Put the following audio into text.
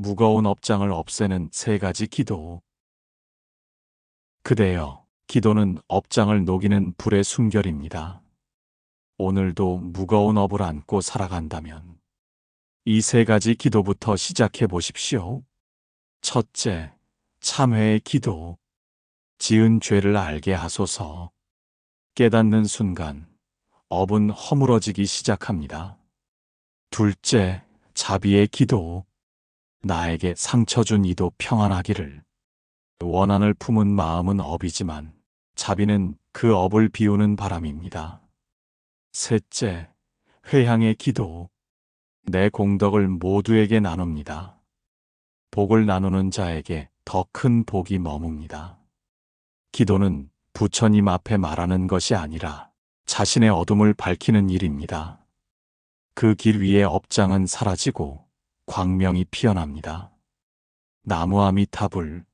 무거운 업장을 없애는 세 가지 기도. 그대여, 기도는 업장을 녹이는 불의 순결입니다. 오늘도 무거운 업을 안고 살아간다면 이 세 가지 기도부터 시작해 보십시오. 첫째, 참회의 기도. 지은 죄를 알게 하소서. 깨닫는 순간 업은 허물어지기 시작합니다. 둘째, 자비의 기도. 나에게 상처 준 이도 평안하기를. 원한을 품은 마음은 업이지만 자비는 그 업을 비우는 바람입니다. 셋째, 회향의 기도. 내 공덕을 모두에게 나눕니다. 복을 나누는 자에게 더 큰 복이 머뭅니다. 기도는 부처님 앞에 말하는 것이 아니라 자신의 어둠을 밝히는 일입니다. 그 길 위에 업장은 사라지고 광명이 피어납니다. 나무 아미타불